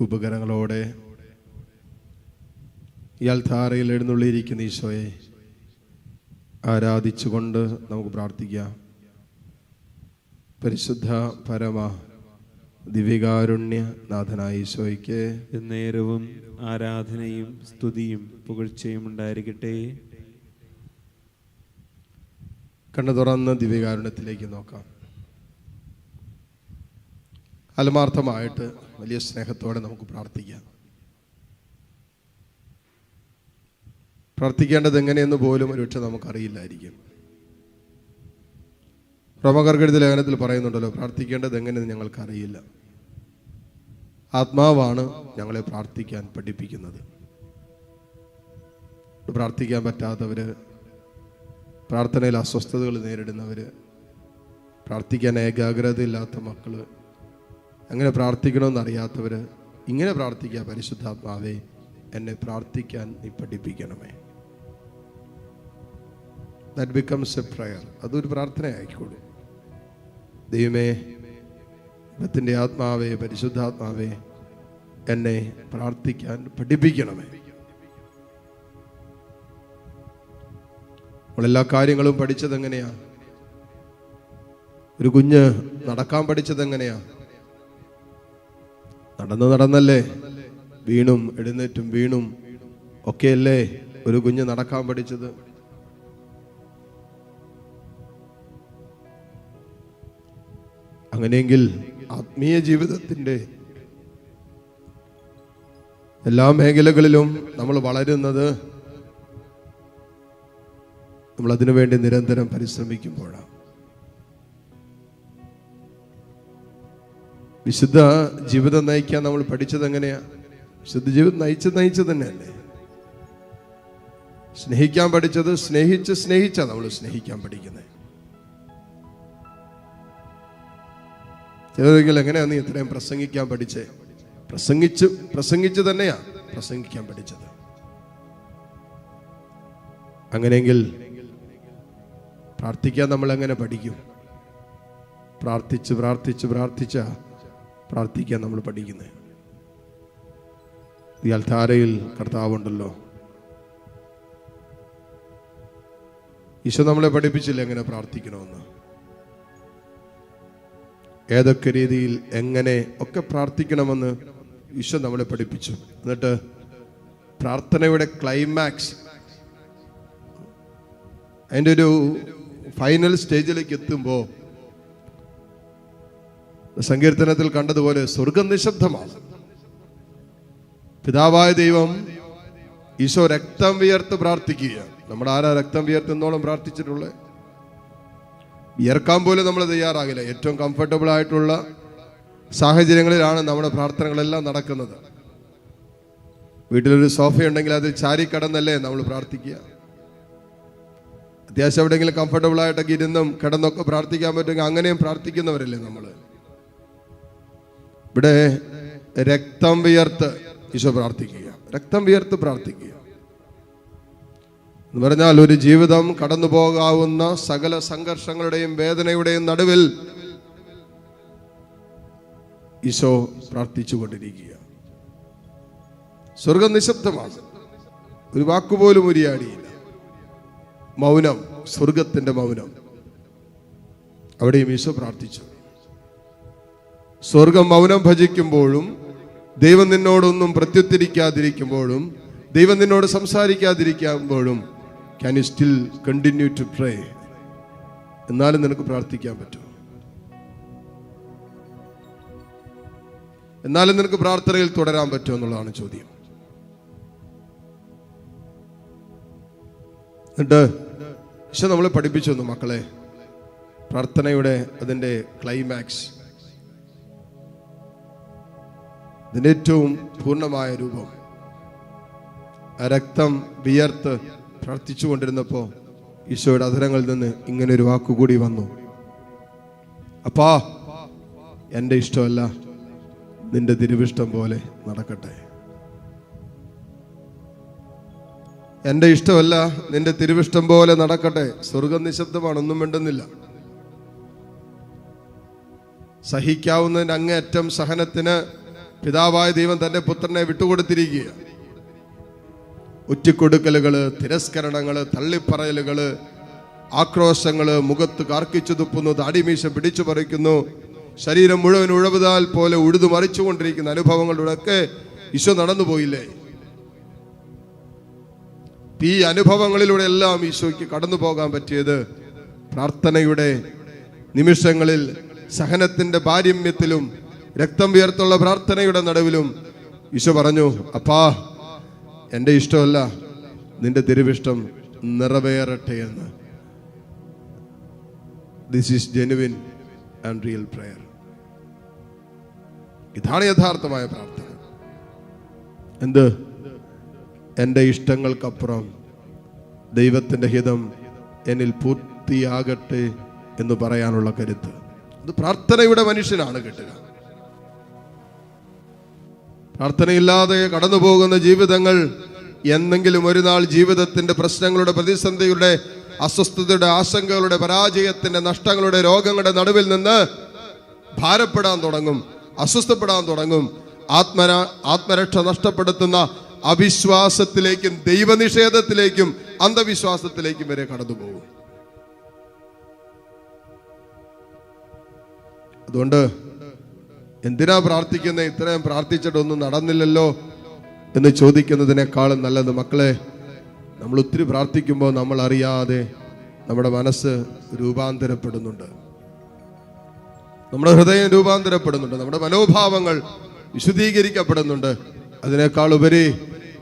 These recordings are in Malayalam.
ഉപകരണങ്ങളോടെ ഇയാൾ ധാരയിൽ എഴുന്നള്ളിയിരിക്കുന്ന ഈശോയെ ആരാധിച്ചുകൊണ്ട് നമുക്ക് പ്രാർത്ഥിക്കാം. പരിശുദ്ധ പരമ ദിവ്യകാരുണ്യ നാഥനായ ഈശോയ്ക്ക് നേരവും ആരാധനയും സ്തുതിയും പുകഴ്ചയും ഉണ്ടായിരിക്കട്ടെ. കണ്ണു തുറന്ന് ദിവ്യകാരുണ്യത്തിലേക്ക് നോക്കാം. ആത്മാർത്ഥമായിട്ട് വലിയ സ്നേഹത്തോടെ നമുക്ക് പ്രാർത്ഥിക്കാം. പ്രാർത്ഥിക്കേണ്ടത് എങ്ങനെയെന്ന് പോലും ഒരുപക്ഷെ നമുക്കറിയില്ലായിരിക്കും. റോമകർക്കെഴുതി ലേഖനത്തിൽ പറയുന്നുണ്ടല്ലോ പ്രാർത്ഥിക്കേണ്ടത് എങ്ങനെയെന്ന് ഞങ്ങൾക്കറിയില്ല. ആത്മാവാണ് ഞങ്ങളെ പ്രാർത്ഥിക്കാൻ പഠിപ്പിക്കുന്നത്. പ്രാർത്ഥിക്കാൻ പറ്റാത്തവർ പ്രാർത്ഥനയിൽ അസ്വസ്ഥതകൾ നേരിടുന്നവർ പ്രാർത്ഥിക്കാൻ ഏകാഗ്രതയില്ലാത്ത മക്കൾ എങ്ങനെ പ്രാർത്ഥിക്കണമെന്ന് അറിയാത്തവർ ഇങ്ങനെ പ്രാർത്ഥിക്കുക പരിശുദ്ധാത്മാവേ എന്നെ പ്രാർത്ഥിക്കാൻ നീ പഠിപ്പിക്കണമേ. ദാറ്റ് ബിക്കംസ് എ പ്രയർ അതൊരു പ്രാർത്ഥന ആയിക്കോളൂ ദൈവമേ ദൈവത്തിന്റെ ആത്മാവേ പരിശുദ്ധാത്മാവേ എന്നെ പ്രാർത്ഥിക്കാൻ പഠിപ്പിക്കണമേ. നമ്മളെല്ലാ കാര്യങ്ങളും പഠിച്ചതെങ്ങനെയാ? ഒരു കുഞ്ഞ് നടക്കാൻ പഠിച്ചത് എങ്ങനെയാ നടന്ന് നടന്നല്ലേ? വീണും എഴുന്നേറ്റും വീണും ഒക്കെയല്ലേ ഒരു കുഞ്ഞ് നടക്കാൻ പഠിച്ചത്? അങ്ങനെയെങ്കിൽ ആത്മീയ ജീവിതത്തിന്റെ എല്ലാ മേഖലകളിലും നമ്മൾ വളരുന്നത് നമ്മൾ അതിനു വേണ്ടി നിരന്തരം പരിശ്രമിക്കുമ്പോഴാണ്. വിശുദ്ധ ജീവിതം നയിക്കാൻ നമ്മൾ പഠിച്ചത് എങ്ങനെയാ? വിശുദ്ധ ജീവിതം നയിച്ച് നയിച്ച് തന്നെയല്ലേ? സ്നേഹിക്കാൻ പഠിച്ചത് സ്നേഹിച്ച് സ്നേഹിച്ചാ നമ്മൾ സ്നേഹിക്കാൻ പഠിക്കുന്നത് ചിലരെങ്കിൽ എങ്ങനെയാ നീ ഇത്രയും പ്രസംഗിക്കാൻ പഠിച്ചേ? പ്രസംഗിച്ച് പ്രസംഗിച്ച് തന്നെയാ പ്രസംഗിക്കാൻ പഠിച്ചത്. അങ്ങനെയെങ്കിൽ പ്രാർത്ഥിക്കാൻ നമ്മൾ എങ്ങനെ പഠിക്കും? പ്രാർത്ഥിച്ച് പ്രാർത്ഥിച്ച് പ്രാർത്ഥിച്ച പ്രാർത്ഥിക്കാൻ നമ്മൾ പഠിക്കുന്നത്. ഈ അൽത്താരയിൽ കർത്താവുണ്ടല്ലോ. ഈശോ നമ്മളെ പഠിപ്പിച്ചില്ല എങ്ങനെ പ്രാർത്ഥിക്കണമെന്ന്? ഏതൊക്കെ രീതിയിൽ എങ്ങനെ ഒക്കെ പ്രാർത്ഥിക്കണമെന്ന് ഈശോ നമ്മളെ പഠിപ്പിച്ചു. എന്നിട്ട് പ്രാർത്ഥനയുടെ ക്ലൈമാക്സ് അതിന്റെ ഒരു ഫൈനൽ സ്റ്റേജിലേക്ക് എത്തുമ്പോൾ സങ്കീർത്തനത്തിൽ കണ്ടതുപോലെ സ്വർഗം നിശബ്ദമാണ്. പിതാവായ ദൈവം ഈശോ രക്തം വിയർത്ത് പ്രാർത്ഥിക്കുകയാണ്. നമ്മുടെ ആരാ രക്തം വിയർത്തുന്നോളം പ്രാർത്ഥിച്ചിട്ടുള്ളത് വിയർക്കാൻ പോലും നമ്മൾ തയ്യാറാകില്ല. ഏറ്റവും കംഫർട്ടബിൾ ആയിട്ടുള്ള സാഹചര്യങ്ങളിലാണ് നമ്മുടെ പ്രാർത്ഥനകളെല്ലാം നടക്കുന്നത്. വീട്ടിലൊരു സോഫയുണ്ടെങ്കിൽ അതിൽ അത് ചാരി കടന്നല്ലേ നമ്മൾ പ്രാർത്ഥിക്കുക. അത്യാവശ്യം എവിടെയെങ്കിലും കംഫർട്ടബിൾ ആയിട്ടൊക്കെ ഇരുന്നും കിടന്നൊക്കെ പ്രാർത്ഥിക്കാൻ പറ്റുമെങ്കിൽ അങ്ങനെയും പ്രാർത്ഥിക്കുന്നവരല്ലേ നമ്മൾ ഇവിടെ രക്തം വിയർത്ത് ഈശോ പ്രാർത്ഥിക്കുക. രക്തം വിയർത്ത് പ്രാർത്ഥിക്കുക. എന്ന് പറഞ്ഞാൽ ഒരു ജീവിതം കടന്നു പോകാവുന്ന സകല സംഘർഷങ്ങളുടെയും വേദനയുടെയും നടുവിൽ ഈശോ പ്രാർത്ഥിച്ചു കൊണ്ടിരിക്കുക. സ്വർഗം നിശബ്ദമാണ്. ഒരു വാക്കുപോലും ഉരിയാടിയില്ല. മൗനം സ്വർഗത്തിന്റെ മൗനം. അവിടെയും ഈശോ പ്രാർത്ഥിച്ചു. സ്വർഗം മൗനം ഭജിക്കുമ്പോഴും ദൈവം നിന്നോടൊന്നും പ്രത്യുത്തരിക്കാതിരിക്കുമ്പോഴും ദൈവം നിന്നോട് സംസാരിക്കാതിരിക്കുമ്പോഴും can you still continue to pray എന്നാലും നിനക്ക് പ്രാർത്ഥിക്കാൻ പറ്റും. എന്നാലും നിനക്ക് പ്രാർത്ഥനയിൽ തുടരാൻ പറ്റുമോ എന്നുള്ളതാണ് ചോദ്യം. എന്നിട്ട് പക്ഷെ നമ്മളെ പഠിപ്പിച്ചു മക്കളെ. പ്രാർത്ഥനയുടെ അതിന്റെ ക്ലൈമാക്സ് ഇതിന്റെ ഏറ്റവും പൂർണമായ രൂപം. രക്തം വിയർത്ത് പ്രാർത്ഥിച്ചു കൊണ്ടിരുന്നപ്പോൾ ഈശോയുടെ അധരങ്ങളിൽ നിന്ന് ഇങ്ങനെ ഒരു വാക്കുകൂടി വന്നു. അപ്പാ എന്റെ ഇഷ്ടമല്ല. നിന്റെ തിരുവിഷ്ടം പോലെ നടക്കട്ടെ. എന്റെ ഇഷ്ടമല്ല നിന്റെ തിരുവിഷ്ടം പോലെ നടക്കട്ടെ. സ്വർഗം നിശബ്ദമാണ് ഒന്നും മിണ്ടുന്നില്ല. സഹിക്കാവുന്നതിന്റെ അങ്ങേയറ്റം സഹനത്തിന് പിതാവായ ദൈവം തന്റെ പുത്രനെ വിട്ടുകൊടുത്തിരിക്കുക ഉറ്റിക്കൊടുക്കലുകൾ തിരസ്കരണങ്ങൾ തള്ളിപ്പറയലുകൾ ആക്രോശങ്ങൾ മുഖത്ത് കാർക്കിച്ചു തുപ്പുന്നു താടിമീശ പിടിച്ചു പറിക്കുന്നു ശരീരം മുഴുവൻ ഉഴവുതാൽ പോലെ ഉഴുതു മറിച്ചുകൊണ്ടിരിക്കുന്ന അനുഭവങ്ങളിലൂടെയൊക്കെ ഈശോ നടന്നു പോയില്ലേ ഈ അനുഭവങ്ങളിലൂടെ എല്ലാം ഈശോയ്ക്ക് കടന്നു പോകാൻ പറ്റിയത് പ്രാർത്ഥനയുടെ നിമിഷങ്ങളിൽ സഹനത്തിന്റെ പാരമ്യത്തിലും രക്തം വിയർത്തുള്ള പ്രാർത്ഥനയുടെ നടുവിലും ഈശോ പറഞ്ഞു അപ്പാ എന്റെ ഇഷ്ടമല്ല നിന്റെ തിരുവിഷ്ടം നിറവേറട്ടെ എന്ന്. This is genuine and real prayer ഇതാണ് യഥാർത്ഥമായ പ്രാർത്ഥന. എന്ത്? എന്റെ ഇഷ്ടങ്ങൾക്കപ്പുറം ദൈവത്തിന്റെ ഹിതം എന്നിൽ പൂർത്തിയാകട്ടെ എന്ന് പറയാനുള്ള കരുത്ത്. ഇത് പ്രാർത്ഥനയുടെ മനുഷ്യനാണ് കിട്ടുക. പ്രാർത്ഥനയില്ലാതെ കടന്നു പോകുന്ന ജീവിതങ്ങൾ എന്നെങ്കിലും ഒരു നാൾ ജീവിതത്തിന്റെ പ്രശ്നങ്ങളുടെ പ്രതിസന്ധിയുടെ അസ്വസ്ഥതയുടെ ആശങ്കകളുടെ പരാജയത്തിന്റെ നഷ്ടങ്ങളുടെ രോഗങ്ങളുടെ നടുവിൽ നിന്ന് ഭാരപ്പെടാൻ തുടങ്ങും അസ്വസ്ഥപ്പെടാൻ തുടങ്ങും. ആത്മര ആത്മരക്ഷ നഷ്ടപ്പെടുത്തുന്ന അവിശ്വാസത്തിലേക്കും ദൈവനിഷേധത്തിലേക്കും അന്ധവിശ്വാസത്തിലേക്കും വരെ കടന്നുപോകും. അതുകൊണ്ട് എന്തിനാ പ്രാർത്ഥിക്കുന്നത് ഇത്രയും പ്രാർത്ഥിച്ചിട്ടൊന്നും നടന്നില്ലല്ലോ എന്ന് ചോദിക്കുന്നതിനേക്കാളും നല്ലത് മക്കളെ നമ്മൾ ഒത്തിരി പ്രാർത്ഥിക്കുമ്പോൾ നമ്മൾ അറിയാതെ നമ്മുടെ മനസ്സ് രൂപാന്തരപ്പെടുന്നുണ്ട്. നമ്മുടെ ഹൃദയം രൂപാന്തരപ്പെടുന്നുണ്ട്. നമ്മുടെ മനോഭാവങ്ങൾ വിശുദ്ധീകരിക്കപ്പെടുന്നുണ്ട്. അതിനേക്കാൾ ഉപരി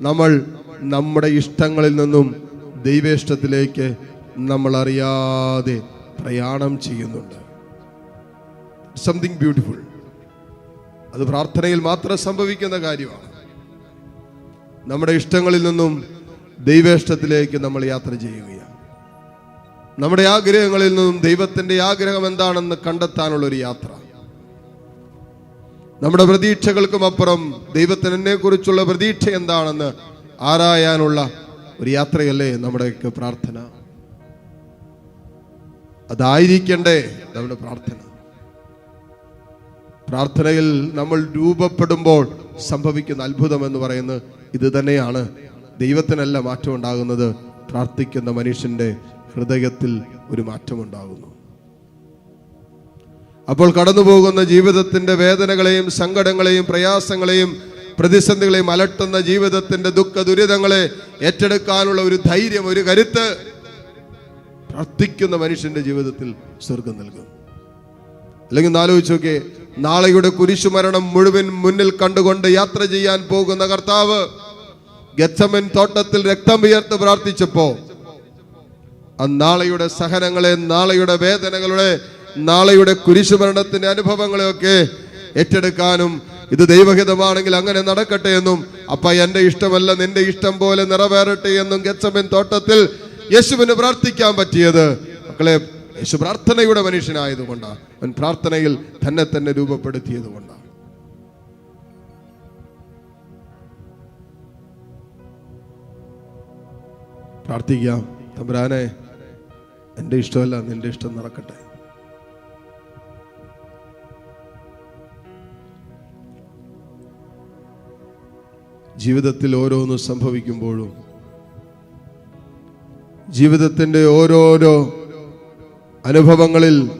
നമ്മൾ നമ്മുടെ ഇഷ്ടങ്ങളിൽ നിന്നും ദൈവേഷ്ടത്തിലേക്ക് നമ്മൾ അറിയാതെ പ്രയാണം ചെയ്യുന്നുണ്ട്. സംതിങ് ബ്യൂട്ടിഫുൾ അത് പ്രാർത്ഥനയിൽ മാത്രം സംഭവിക്കുന്ന കാര്യമാണ്. നമ്മുടെ ഇഷ്ടങ്ങളിൽ നിന്നും ദൈവേഷ്ടത്തിലേക്ക് നമ്മൾ യാത്ര ചെയ്യുകയാണ്. നമ്മുടെ ആഗ്രഹങ്ങളിൽ നിന്നും ദൈവത്തിന്റെ ആഗ്രഹം എന്താണെന്ന് കണ്ടെത്താനുള്ള ഒരു യാത്ര. നമ്മുടെ പ്രതീക്ഷകൾക്കും അപ്പുറം ദൈവത്തിന് എന്നെക്കുറിച്ചുള്ള പ്രതീക്ഷ എന്താണെന്ന് ആരായാനുള്ള ഒരു യാത്രയല്ലേ നമ്മുടെയൊക്കെ പ്രാർത്ഥന? അതായിരിക്കണ്ടേ നമ്മുടെ പ്രാർത്ഥന. പ്രാർത്ഥനയിൽ നമ്മൾ രൂപപ്പെടുമ്പോൾ സംഭവിക്കുന്ന അത്ഭുതം എന്ന് പറയുന്നത് ഇത് തന്നെയാണ്. ദൈവത്തിനല്ല മാറ്റം ഉണ്ടാകുന്നത് പ്രാർത്ഥിക്കുന്ന മനുഷ്യന്റെ ഹൃദയത്തിൽ ഒരു മാറ്റം ഉണ്ടാകുന്നു. അപ്പോൾ കടന്നുപോകുന്ന ജീവിതത്തിന്റെ വേദനകളെയും സങ്കടങ്ങളെയും പ്രയാസങ്ങളെയും പ്രതിസന്ധികളെയും അലട്ടുന്ന ജീവിതത്തിന്റെ ദുഃഖ ദുരിതങ്ങളെ ഏറ്റെടുക്കാനുള്ള ഒരു ധൈര്യം ഒരു കരുത്ത് പ്രാർത്ഥിക്കുന്ന മനുഷ്യന്റെ ജീവിതത്തിൽ സ്വർഗം നൽകും. അല്ലെങ്കിൽ ഒന്ന് ആലോചിച്ച് നോക്കിയേ നാളെയുടെ കുരിശുമരണം മുഴുവൻ മുന്നിൽ കണ്ടുകൊണ്ട് യാത്ര ചെയ്യാൻ പോകുന്ന കർത്താവ് ഗച്ചമൻ തോട്ടത്തിൽ രക്തം ഉയർത്ത് പ്രാർത്ഥിച്ചപ്പോ ആ നാളെയുടെ സഹനങ്ങളെ നാളെയുടെ വേദനകളുടെ നാളെയുടെ കുരിശുമരണത്തിന്റെ അനുഭവങ്ങളെയൊക്കെ ഏറ്റെടുക്കാനും ഇത് ദൈവഹിതമാണെങ്കിൽ അങ്ങനെ നടക്കട്ടെ എന്നും അപ്പ എന്റെ ഇഷ്ടമല്ല നിന്റെ ഇഷ്ടം പോലെ നിറവേറട്ടെ എന്നും ഗച്ചമൻ തോട്ടത്തിൽ യേശുവിന് പ്രാർത്ഥിക്കാൻ പറ്റിയത്. മക്കളെ യേശു പ്രാർത്ഥനയുടെ മനുഷ്യനായതുകൊണ്ടാണ്. അവൻ പ്രാർത്ഥനയിൽ തന്നെ തന്നെ രൂപപ്പെടുത്തിയത് പ്രാർത്ഥിക്കാം. തമ്പുരാനെ എന്റെ ഇഷ്ടമല്ല നിന്റെ ഇഷ്ടം നടക്കട്ടെ. ജീവിതത്തിൽ ഓരോന്നും സംഭവിക്കുമ്പോഴും ജീവിതത്തിന്റെ ഓരോരോ അനുഭവങ്ങളിൽ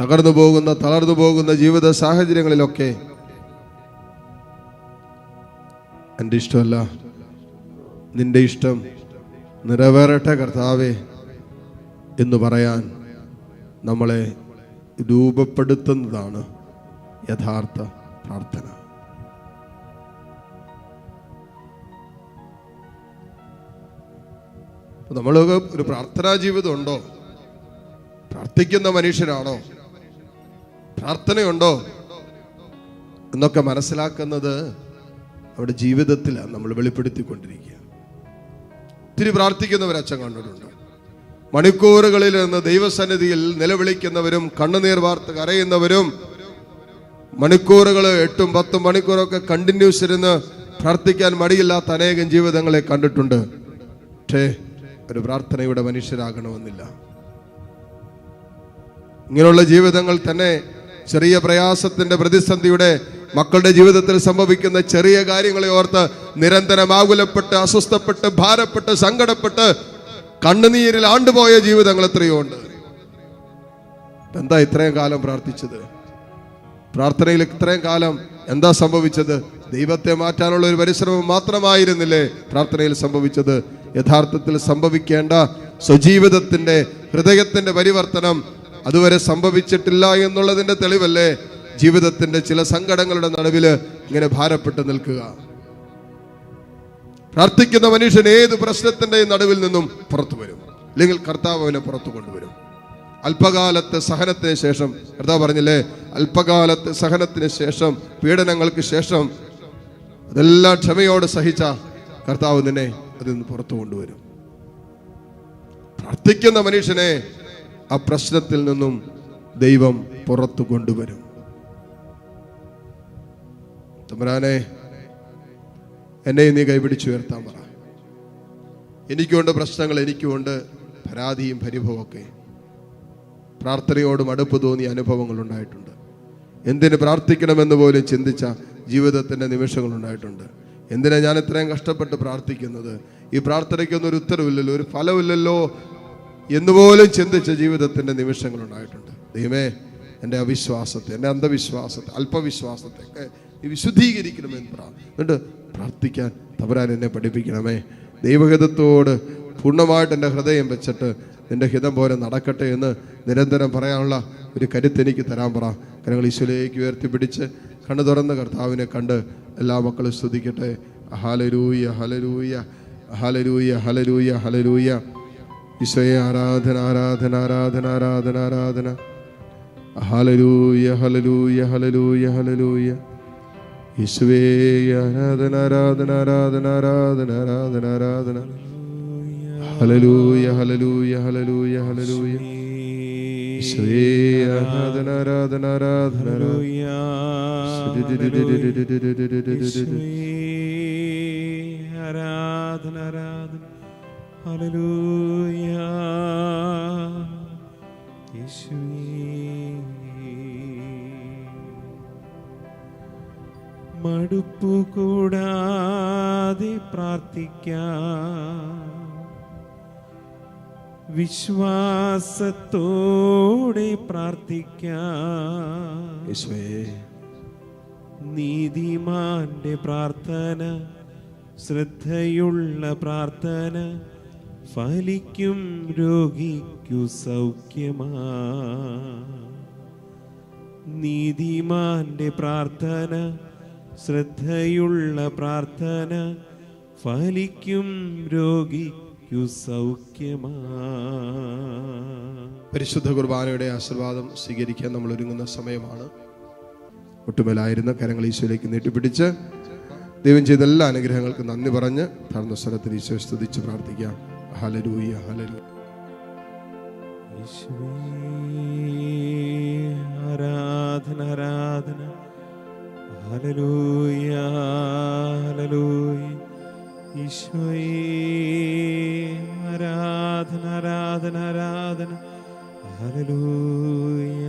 തകർന്നു പോകുന്ന തളർന്നു പോകുന്ന ജീവിത സാഹചര്യങ്ങളിലൊക്കെ എന്റെ ഇഷ്ടമല്ല. നിന്റെ ഇഷ്ടം നിറവേറട്ടെ കർത്താവേ എന്ന് പറയാൻ നമ്മളെ രൂപപ്പെടുത്തുന്നതാണ് യഥാർത്ഥ പ്രാർത്ഥന. നമ്മൾ ഒരു പ്രാർത്ഥനാ ജീവിതം ഉണ്ടോ? പ്രാർത്ഥിക്കുന്ന മനുഷ്യരാണോ? പ്രാർത്ഥനയുണ്ടോ? എന്നൊക്കെ മനസ്സിലാക്കുന്നത് അവിടെ ജീവിതത്തിലാണ് നമ്മൾ വെളിപ്പെടുത്തിക്കൊണ്ടിരിക്കുക. ഒത്തിരി പ്രാർത്ഥിക്കുന്നവർ അച്ഛൻ കണ്ടിട്ടുണ്ട്. മണിക്കൂറുകളിൽ നിന്ന് ദൈവസന്നിധിയിൽ നിലവിളിക്കുന്നവരും കണ്ണുനീർ വാർത്ത് കരയുന്നവരും മണിക്കൂറുകൾ എട്ടും പത്തും മണിക്കൂറൊക്കെ കണ്ടിന്യൂസ് ഇരുന്ന് പ്രാർത്ഥിക്കാൻ മടിയില്ലാത്ത അനേകം ജീവിതങ്ങളെ കണ്ടിട്ടുണ്ട്. പക്ഷേ ഒരു പ്രാർത്ഥനയുടെ മനുഷ്യരാകണമെന്നില്ല. ഇങ്ങനെയുള്ള ജീവിതങ്ങൾ തന്നെ ചെറിയ പ്രയാസത്തിന്റെ പ്രതിസന്ധിയുടെ മക്കളുടെ ജീവിതത്തിൽ സംഭവിക്കുന്ന ചെറിയ കാര്യങ്ങളെ ഓർത്ത് നിരന്തരം ആകുലപ്പെട്ട് അസ്വസ്ഥപ്പെട്ട് ഭാരപ്പെട്ട് സങ്കടപ്പെട്ട് കണ്ണുനീരിൽ ആണ്ടുപോയ ജീവിതങ്ങൾ എത്രയോ ഉണ്ട് എന്താ ഇത്രയും കാലം പ്രാർത്ഥിച്ചത്? പ്രാർത്ഥനയിൽ ഇത്രയും കാലം എന്താ സംഭവിച്ചത്? ദൈവത്തെ മാറ്റാനുള്ള ഒരു പരിശ്രമം മാത്രമായിരുന്നില്ലേ പ്രാർത്ഥനയിൽ സംഭവിച്ചത്? യഥാർത്ഥത്തിൽ സംഭവിക്കേണ്ട സ്വജീവിതത്തിന്റെ ഹൃദയത്തിന്റെ പരിവർത്തനം അതുവരെ സംഭവിച്ചിട്ടില്ല എന്നുള്ളതിന്റെ തെളിവല്ലേ ജീവിതത്തിന്റെ ചില സങ്കടങ്ങളുടെ നടുവിൽ ഇങ്ങനെ ഭാരപ്പെട്ട് നിൽക്കുക. പ്രാർത്ഥിക്കുന്ന മനുഷ്യൻ ഏത് പ്രശ്നത്തിന്റെ നടുവിൽ നിന്നും പുറത്തു വരും. അല്ലെങ്കിൽ കർത്താവ് അവനെ പുറത്തു കൊണ്ടുവരും. അല്പകാലത്തെ സഹനത്തിന് ശേഷം കർത്താവ് പറഞ്ഞില്ലേ അല്പകാലത്തെ സഹനത്തിന് ശേഷം പീഡനങ്ങൾക്ക് ശേഷം അതെല്ലാം ക്ഷമയോട് സഹിച്ച കർത്താവ് നിന്നെ അതിൽ നിന്ന് പുറത്തു കൊണ്ടുവരും. പ്രാർത്ഥിക്കുന്ന മനുഷ്യനെ ആ പ്രശ്നത്തിൽ നിന്നും ദൈവം പുറത്തു കൊണ്ടുവരും. തമ്പുരാനെ എന്നെ നീ കൈപിടിച്ചു ഉയർത്താൻ പറ. എനിക്കുണ്ട് പ്രശ്നങ്ങൾ എനിക്കുമുണ്ട് പരാതിയും പരിഭവമൊക്കെ. പ്രാർത്ഥനയോടും അടുപ്പ് തോന്നിയ അനുഭവങ്ങൾ ഉണ്ടായിട്ടുണ്ട്. എന്തിന് പ്രാർത്ഥിക്കണമെന്ന് പോലും ചിന്തിച്ച ജീവിതത്തിന്റെ നിമിഷങ്ങൾ ഉണ്ടായിട്ടുണ്ട്. എന്തിനാ ഞാൻ ഇത്രയും കഷ്ടപ്പെട്ട് പ്രാർത്ഥിക്കുന്നത്? ഈ പ്രാർത്ഥനയ്ക്കൊന്നും ഒരു ഉത്തരവില്ലല്ലോ ഒരു ഫലമില്ലല്ലോ എന്നുപോലും ചിന്തിച്ച ജീവിതത്തിന്റെ നിമിഷങ്ങൾ ഉണ്ടായിട്ടുണ്ട് ദൈവമേ എന്റെ അവിശ്വാസത്തെ എന്റെ അന്ധവിശ്വാസത്തെ അല്പവിശ്വാസത്തെ ഒക്കെ വിശുദ്ധീകരിക്കണമെന്ന് പ്രാ എന്നിട്ട് പ്രാർത്ഥിക്കാൻ തവരാൻ എന്നെ പഠിപ്പിക്കണമേ. ദൈവഹിതത്തോട് പൂർണമായിട്ട് എന്റെ ഹൃദയം വെച്ചിട്ട് നിന്റെ ഹിതം പോലെ നടക്കട്ടെ എന്ന് നിരന്തരം പറയാനുള്ള ഒരു കരുത്ത് എനിക്ക് തരാൻ പറ. കരങ്ങൾ ഈശ്വരയിലേക്ക് ഉയർത്തിപ്പിടിച്ച് കണ്ണു തുറന്ന് കർത്താവിനെ കണ്ട് എല്ലാ മക്കളും സ്തുതിക്കട്ടെ. Hallelujah hallelujah hallelujah hallelujah hallelujah ഈശോയെ ആരാധന ആരാധന ആരാധന ആരാധന ആരാധന. ഹലലൂയ ഹലലൂയ ഹലലൂയ ഹലലൂയ യേശുവേ ആരാധന ആരാധന ആരാധന ആരാധന ആരാധന ആരാധന. ഹലലൂയ ഹലലൂയ ഹലലൂയ ഹലലൂയ യേശുവേ ആരാധന ആരാധന ആരാധന. ആരാധന ആരാധന ആരാധന. മടുപ്പു കൂടാതെ പ്രാർത്ഥിക്കാം. വിശ്വാസത്തോടെ പ്രാർത്ഥിക്കാം. നീതിമാന്റെ പ്രാർത്ഥന ശ്രദ്ധയുള്ള പ്രാർത്ഥന ഫലിക്കും രോഗിക്കു സൗഖ്യമാ. നീതിമാന്റെ പ്രാർത്ഥന ശ്രദ്ധയുള്ള പ്രാർത്ഥന ഫലിക്കും രോഗിക്കു സൗഖ്യമാ. പരിശുദ്ധ കുർബാനയുടെ ആശീർവാദം സ്വീകരിക്കാൻ നമ്മൾ ഒരുങ്ങുന്ന സമയമാണ്. ഒട്ടുമേലായിരുന്ന കരങ്ങൾ ഈശോയിലേക്ക് നീട്ടിപ്പിടിച്ച് ദൈവം ചെയ്ത എല്ലാ അനുഗ്രഹങ്ങൾക്കും നന്ദി പറഞ്ഞ് താഴ്ന്ന സ്ഥലത്തിൽ ഈശോ സ്തുതിച്ച് പ്രാർത്ഥിക്കാം. ഹലരൂയ ഹലരൂ ആരാധന ആരാധന. ഹല്ലേലൂയ ഹല്ലേലൂയ. ഈശോയേ ആരാധന ആരാധന ആരാധന. ഹല്ലേലൂയ.